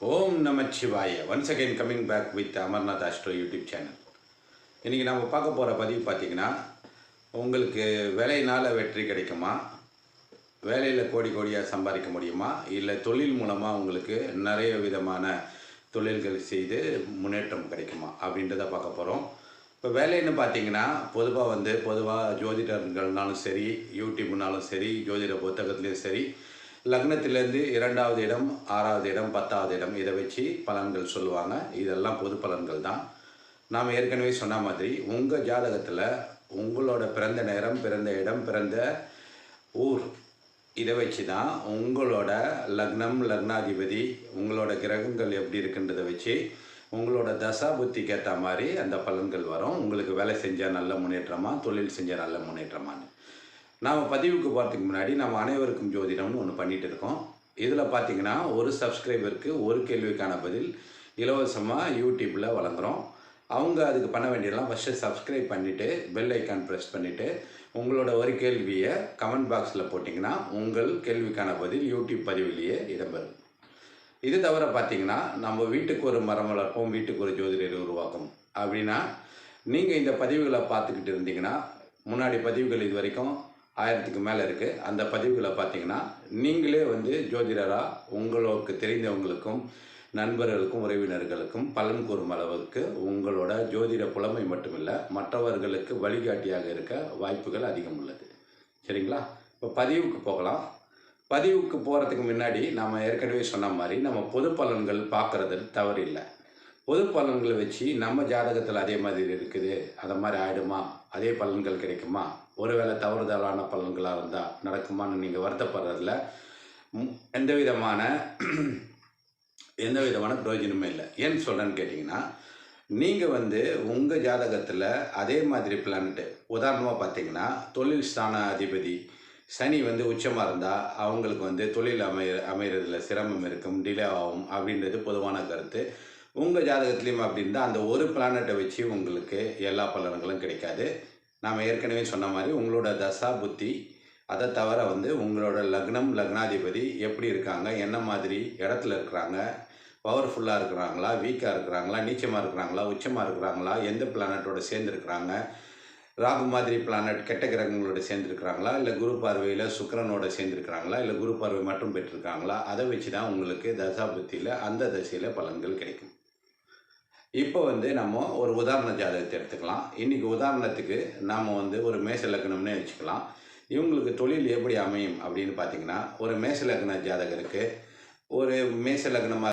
Om Namachivaya once again coming back with Amarnath astro YouTube channel இன்றைக்கி நம்ம பார்க்க போகிற பதிவு பார்த்திங்கன்னா உங்களுக்கு வேலையினால் வெற்றி கிடைக்குமா? வேலையில் கோடி கோடியாக சம்பாதிக்க முடியுமா? இல்லை தொழில் மூலமாக உங்களுக்கு நிறைய விதமான தொழில்கள் செய்து முன்னேற்றம் கிடைக்குமா? அப்படின்றத பார்க்க போகிறோம் இப்போ வேலைன்னு பார்த்தீங்கன்னா பொதுவாக வந்து பொதுவாக ஜோதிடர்கள்னாலும் சரி யூடியூப்னாலும் சரி ஜோதிட புத்தகத்துலேயும் சரி லக்னத்திலேருந்து இரண்டாவது இடம் ஆறாவது இடம் பத்தாவது இடம் இதை வச்சு பலன்கள் சொல்லுவாங்க. இதெல்லாம் பொது பலன்கள் தான். நாம் ஏற்கனவே சொன்ன மாதிரி உங்கள் ஜாதகத்தில் உங்களோட பிறந்த நேரம் பிறந்த இடம் பிறந்த ஊர் இதை வச்சு தான் உங்களோட லக்னம் லக்னாதிபதி உங்களோட கிரகங்கள் எப்படி இருக்குன்றதை வச்சு உங்களோட தசா புத்திக்கு ஏற்ற மாதிரி அந்த பலன்கள் வரும். உங்களுக்கு வேலை செஞ்சால் நல்ல முன்னேற்றமா தொழில் செஞ்சால் நல்ல முன்னேற்றமானு நாம் பதிவுக்கு போகிறதுக்கு முன்னாடி நம்ம அனைவருக்கும் ஜோதிடம்னு ஒன்று பண்ணிட்டு இருக்கோம். இதில் பார்த்தீங்கன்னா ஒரு சப்ஸ்கிரைபருக்கு ஒரு கேள்விக்கான பதில் இலவசமாக யூடியூப்பில் வழங்குகிறோம் அவங்க அதுக்கு பண்ண வேண்டியதெல்லாம் ஃபஸ்ட்டு சப்ஸ்கிரைப் பண்ணிவிட்டு பெல் ஐக்கான் ப்ரெஸ் பண்ணிவிட்டு உங்களோட ஒரு கேள்வியை கமெண்ட் பாக்ஸில் போட்டிங்கன்னா உங்கள் கேள்விக்கான பதில் யூடியூப் பதிவிலேயே இடம்பெறும். இது தவிர பார்த்தீங்கன்னா நம்ம வீட்டுக்கு ஒரு மரம் வளர்ப்போம் வீட்டுக்கு ஒரு ஜோதிடர் உருவாக்கும். அப்படின்னா நீங்கள் இந்த பதிவுகளை பார்த்துக்கிட்டு இருந்தீங்கன்னா முன்னாடி பதிவுகள் இது வரைக்கும் ஆயிரத்துக்கு மேலே இருக்குது அந்த பதிவுகளை பார்த்தீங்கன்னா நீங்களே வந்து ஜோதிடராக உங்களுக்கு தெரிந்தவங்களுக்கும் நண்பர்களுக்கும் உறவினர்களுக்கும் பலன் கூறும் அளவுக்கு உங்களோட ஜோதிட புலமை மட்டுமில்லை மற்றவர்களுக்கு வழிகாட்டியாக இருக்க வாய்ப்புகள் அதிகம் உள்ளது. சரிங்களா? இப்போ பதிவுக்கு போகலாம். பதிவுக்கு போகிறதுக்கு முன்னாடி நம்ம ஏற்கனவே சொன்ன மாதிரி நம்ம பொது பலன்கள் பார்க்குறது தவறில்லை. பொது பலன்களை வச்சு நம்ம ஜாதகத்தில் அதே மாதிரி இருக்குது. அதை மாதிரி ஆயிடுமா? அதே பலன்கள் கிடைக்குமா? ஒருவேளை தவறுதலான பலன்களாக இருந்தால் நடக்குமான்னு நீங்கள் வருத்தப்படுறதில்ல எந்த விதமான எந்த விதமான பிரயோஜனமே இல்லை. ஏன்னு சொல்கிறேன்னு கேட்டிங்கன்னா நீங்கள் வந்து உங்கள் ஜாதகத்தில் அதே மாதிரி பிளானட்டு உதாரணமாக பார்த்தீங்கன்னா தொழில் ஸ்தான அதிபதி சனி வந்து உச்சமாக இருந்தால் அவங்களுக்கு வந்து தொழில் அமைய அமைகிறதுல சிரமம் இருக்கும் டிலே ஆகும் அப்படின்றது பொதுவான கருத்து. உங்கள் ஜாதகத்துலேயும் அப்படின்னு தான் அந்த ஒரு பிளானட்டை வச்சு உங்களுக்கு எல்லா பலன்களும் கிடைக்காது. நாம் ஏற்கனவே சொன்ன மாதிரி உங்களோட தசா புத்தி அதை தவிர வந்து உங்களோட லக்னம் லக்னாதிபதி எப்படி இருக்காங்க என்ன மாதிரி இடத்துல இருக்கிறாங்க பவர்ஃபுல்லாக இருக்கிறாங்களா வீக்காக இருக்கிறாங்களா நீச்சமாக இருக்கிறாங்களா உச்சமாக இருக்கிறாங்களா எந்த பிளானட்டோட சேர்ந்துருக்கிறாங்க ராகு மாதிரி பிளானட் கெட்ட கிரகங்களோட சேர்ந்துருக்கிறாங்களா இல்லை குரு பார்வையில் சுக்கிரனோட சேர்ந்துருக்கிறாங்களா இல்லை குரு பார்வை மட்டும் பெற்றிருக்காங்களா அதை வச்சு தான் உங்களுக்கு தசா புத்தியில் அந்த தசையில் பலன்கள் கிடைக்கும். இப்போ வந்து நம்ம ஒரு உதாரண ஜாதகத்தை எடுத்துக்கலாம். இன்றைக்கி உதாரணத்துக்கு நாம் வந்து ஒரு மேச லக்னம்னே வச்சுக்கலாம். இவங்களுக்கு தொழில் எப்படி அமையும் அப்படின்னு பார்த்தீங்கன்னா ஒரு மேச லக்ன ஜாதகருக்கு ஒரு மேச லக்னமாக